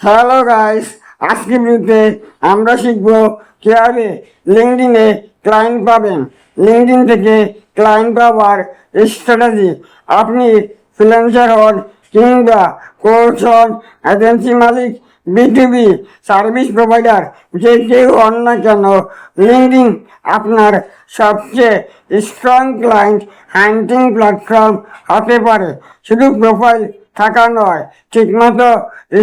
Hello guys আজকে ভিডিওতে আমরা শিখব কীভাবে লিঙ্কডিনে ক্লায়েন্ট পাবেন। লিঙ্কডিন থেকে ক্লায়েন্ট পাওয়ার স্ট্র্যাটেজি আপনি ফ্রিল্যান্সার হন কিংবা কোর্স হন এজেন্সি মালিক বিটিভি সার্ভিস প্রোভাইডার যে কেউ হন না কেন লিঙ্কডিন আপনার সবচেয়ে স্ট্রং ক্লায়েন্ট হান্টিং প্ল্যাটফর্ম হতে পারে। শুধু প্রোফাইল থাকা নয়। ঠিকমতো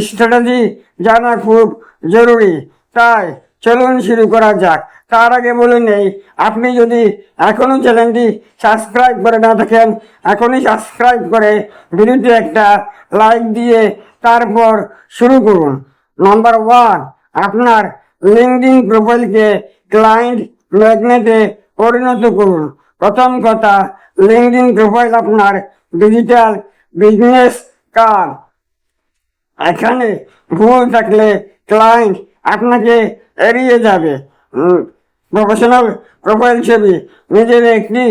স্ট্র্যাটেজি জানা খুব জরুরি। তাই চলুন শুরু করা যাক। তার আগে বলে নেই, আপনি যদি এখনও চ্যানেলটি সাবস্ক্রাইব করে না থাকেন, এখনই সাবস্ক্রাইব করে ভিডিওতে একটা লাইক দিয়ে তারপর শুরু করুন। নাম্বার ওয়ান, আপনার লিঙ্কডিন প্রোফাইলকে ক্লায়েন্ট ম্যাগনেটে পরিণত করুন। প্রথম কথা লিঙ্কডিন প্রোফাইল আপনার ডিজিটাল বিজনেস কার্ড এখানে ভুল থাকলে ক্লায়েন্ট আপনাকে এড়িয়ে যাবে। প্রফেশনাল প্রোফাইল ছবি নিজের একটি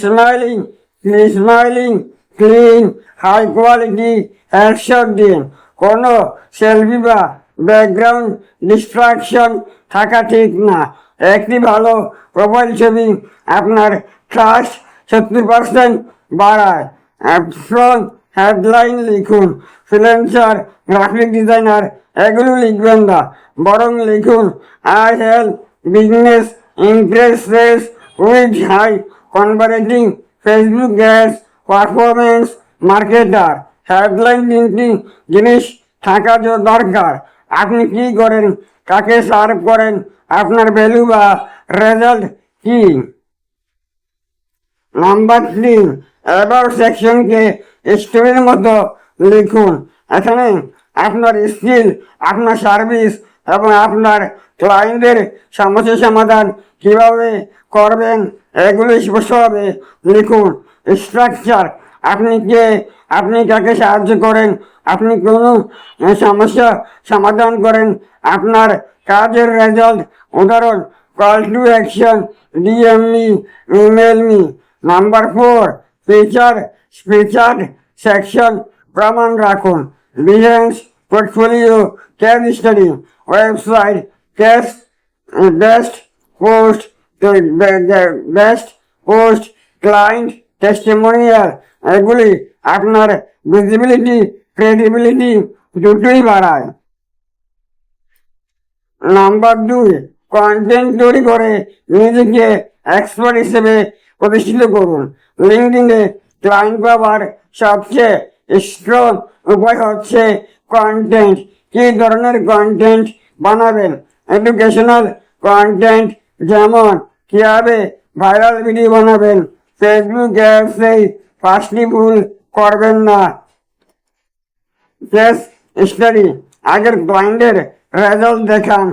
smiling smiling clean high quality headshot দিন কোনো সেলফি বা ব্যাকগ্রাউন্ড ডিস্ট্রাকশন থাকা ঠিক না। একটি ভালো প্রোফাইল ছবি আপনার ট্রাস্ট সত্তর পার্সেন্ট বাড়ায়। হেডলাইন লিখুন। ফ্রিল্যান্সার গ্রাফিক ডিজাইনার এগুলো লিখবেন না। বরং লিখুন I help business impresses with high converting Facebook ads performance marketer headline তিনটি জিনিস থাকা দরকার। আপনি কি করেন? কাকে সার্ভ করেন? আপনার ভ্যালু বা রেজাল্ট কি? নাম্বার থ্রি এবার সেকশনকে স্টোরির মতো লিখুন। এখানে আপনার স্কিল, আপনার সার্ভিস এবং আপনার ক্লায়েন্টের সমস্যা সমাধান কীভাবে করবেন, এগুলো স্পষ্টভাবে লিখুন। স্ট্রাকচার, আপনি কে, আপনি কাকে সাহায্য করেন, আপনি কোনো সমস্যা সমাধান করেন, আপনার কাজের রেজাল্ট উদাহরণ call to action DM me email me number four feature feature section প্রমাণ রাখুন Behance portfolio case study website case best post best post client testimonial এগুলি আপনার ভিজিবিলিটি ক্রেডিবিলিটি দুটোই বাড়ায় নাম্বার দুই কন্টেন্ট তৈরি করে নিজেকে এক্সপার্ট হিসেবে প্রতিষ্ঠিত করুন। লিঙ্কডিনে ক্লায়েন্ট পাওয়ার সবচেয়ে স্ট্রং উপায় হচ্ছে কন্টেন্ট কি ধরনের কন্টেন্ট বানাবেন? এডুকেশনাল কন্টেন্ট যেমন কীভাবে ভাইরাল ভিডিও বানাবেন? ফেসবুক অ্যাপসেই ফার্স্টলি ভুল করবেন না। কেস স্টাডি আগের ক্লায়েন্টের রেজাল্ট দেখান।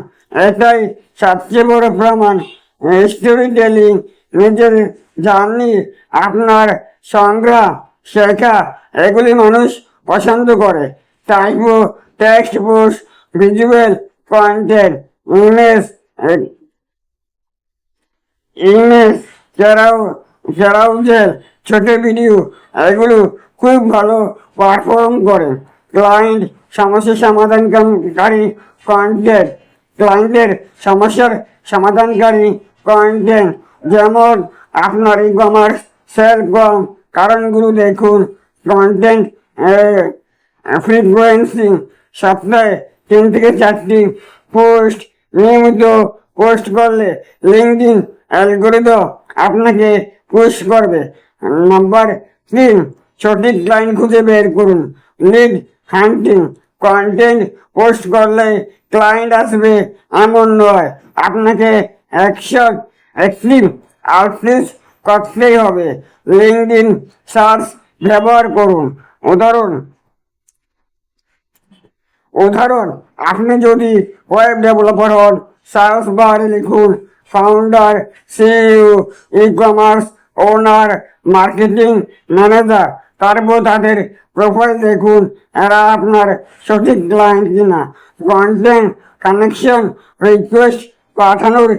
এটাই সবচেয়ে বড় প্রমাণ। স্টোরি টেলিং নিজের জার্নি আপনার সংগ্রহ, শেখা, এগুলি মানুষ পছন্দ করে। Typo text post visual content image image ছাড়াও ছাড়াও যে ছোট ভিডিও এগুলো খুব ভালো পারফর্ম করে। ক্লায়েন্ট সমস্যা সমাধানকারী কন্টেন্ট ক্লায়েন্টের সমস্যার সমাধানকারী কন্টেন্ট যেমন আপনার ই কমার্স সেল কম কারণগুলো দেখুন। কন্টেন্ট ফ্রিকুয়েন্সি সপ্তাহে তিন থেকে চারটি পোস্ট নিয়মিত পোস্ট করলে লিঙ্কডিন অ্যালগোরিদম আপনাকে পুশ করবে। নাম্বার তিন সঠিক লাইন খুঁজে বের করুন। লিড হান্টিং কন্টেন্ট পোস্ট করলে ক্লায়েন্ট আসবে এমন নয়। আপনাকে অ্যাকশন অ্যাক্টিভ আউটরিচ করতেই হবে। লিঙ্কডিন সার্চ ব্যবহার করুন। উদাহরণ উদাহরণ, আপনি যদি ওয়েব ডেভেলপার হন সার্চ বারে লিখুন founder CEO e commerce owner marketing manager তারপর তাদের প্রোফাইল দেখুন, এরা আপনার সঠিক ক্লায়েন্ট কিনা। কন্টেন্ট কানেকশন রিকোয়েস্ট পাঠানোর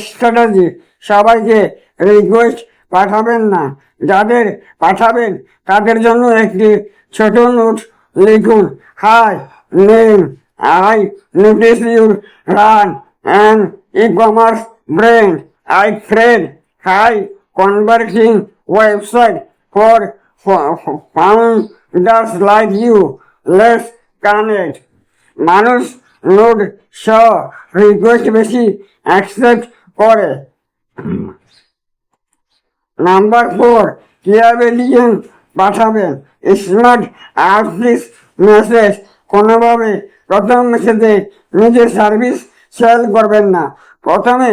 স্ট্র্যাটেজি সবাইকে রিকোয়েস্ট পাঠাবেন না। যাদের পাঠাবেন, তাদের জন্য একটি ছোট নোট লিখুন। Hi name I notice your run and e commerce brand I fred high conversing website for founders like you let's connect মানুষ নোট স রিকোয়েস্ট বেশি অ্যাকসেপ্ট করে। নাম্বার ফোর, কীভাবে লিখেন পাঠাবেন? স্মার্ট আর্টিস মেসেজ কোনোভাবে প্রথম মেসেজে নিজের সার্ভিস সেল করবেন না। প্রথমে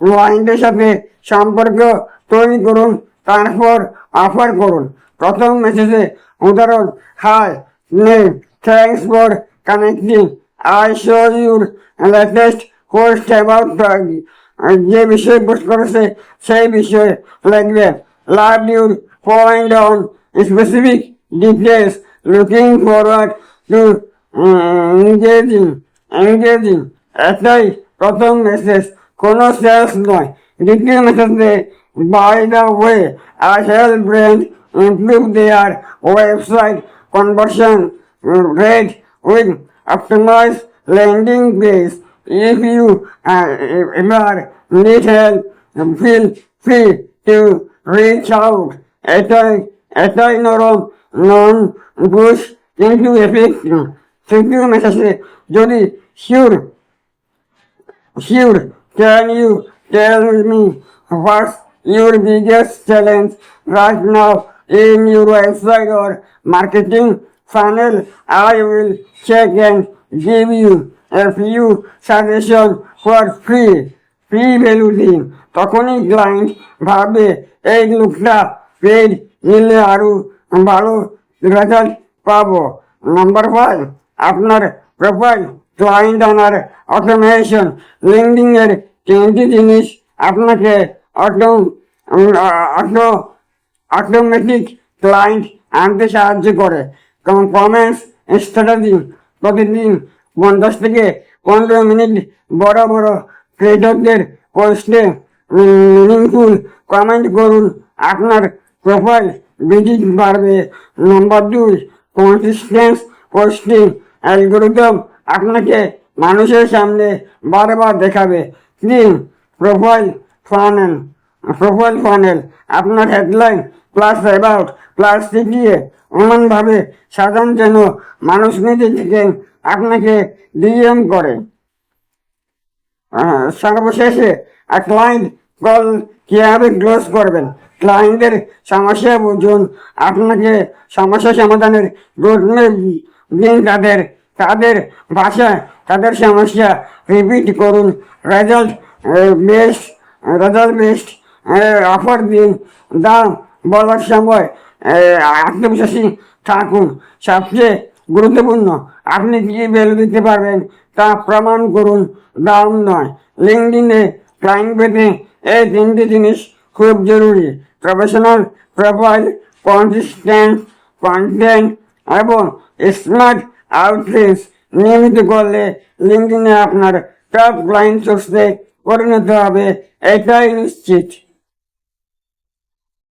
ক্লায়েন্টের সাথে সম্পর্ক তৈরি করুন, তারপর অফার করুন। প্রথম মেসেজে উদাহরণ, hi, name thanks for connecting, I show your latest post about যে বিষয়ে পোস্ট করেছে, সেই বিষয়ে লিখবেন love your point on specific details looking forward to engaging engaging এটাই প্রথম মেসেজ কোনো সেলস নয়। দ্বিতীয় মেসেজে by the way I help brain improve their website conversion rate with optimise landing page if you are abroad, listen, feel free to reach out. Estoy, estoy normal non bush into thank you, message, Johnny, sure, sure, can you tell me what's your biggest challenge right now in your website or marketing funnel? I will check and give you a few suggestions for free. free দিন তখনই client ভাবে, এই লোকটা paid নিলে আরও ভালো result পাবো number five আপনার প্রোফাইল ক্লায়েন্ট আনার অটোমেশন লিঙ্কিং এর তিনটি জিনিস আপনাকে অটো অটো অটোমেটিক ক্লায়েন্ট আনতে সাহায্য করে কমেন্টস স্ট্র্যাটেজি প্রতিদিন পঞ্চাশ থেকে পনেরো মিনিট বড় বড় ক্রিয়েটরদের পোস্টে মিনিংফুল কমেন্ট করুন। আপনার প্রোফাইল ভিজিট বাড়বে। নম্বর দুই কনসিস্টেন্স পোস্টিং অ্যালগোরিদম আপনাকে মানুষের সামনে বারবার দেখাবে। তিন প্রোফাইল ফানেল প্রোফাইল ফানেল আপনার হেডলাইন প্লাস অ্যাবাউট প্লাস সিটিয়ে এমনভাবে সাধারণ যেন মানুষ নিজে থেকে আপনাকে ডিএম করে। আহ, সর্বশেষে ক্লায়েন্ট কল কীভাবে ক্লোজ করবেন? ক্লায়েন্টের সমস্যা বুঝুন। আপনাকে সমস্যা সমাধানের দিন তাদের তাদের ভাষায় তাদের সমস্যা রিপিট করুন। Result best result best offer দিন। দাম বলার সময় আত্মবিশ্বাসী থাকুন। সবচেয়ে গুরুত্বপূর্ণ। আপনি কি ভ্যালু দিতে পারবেন, তা প্রমাণ করুন দাম নয়। লিঙ্কডিনে ক্লায়েন্ট পেতে এই তিনটি জিনিস খুব জরুরি। প্রফেশনাল প্রোফাইল কনসিস্টেন্ট কন্টেন্ট এবং স্মার্ট আউটরিচ নিয়মিত করলে লিঙ্কডিনে আপনার টপ ক্লায়েন্ট সোর্সে পরিণত হবে। এটাই নিশ্চিত।